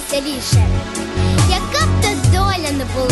веселіше, яка б то доля не була.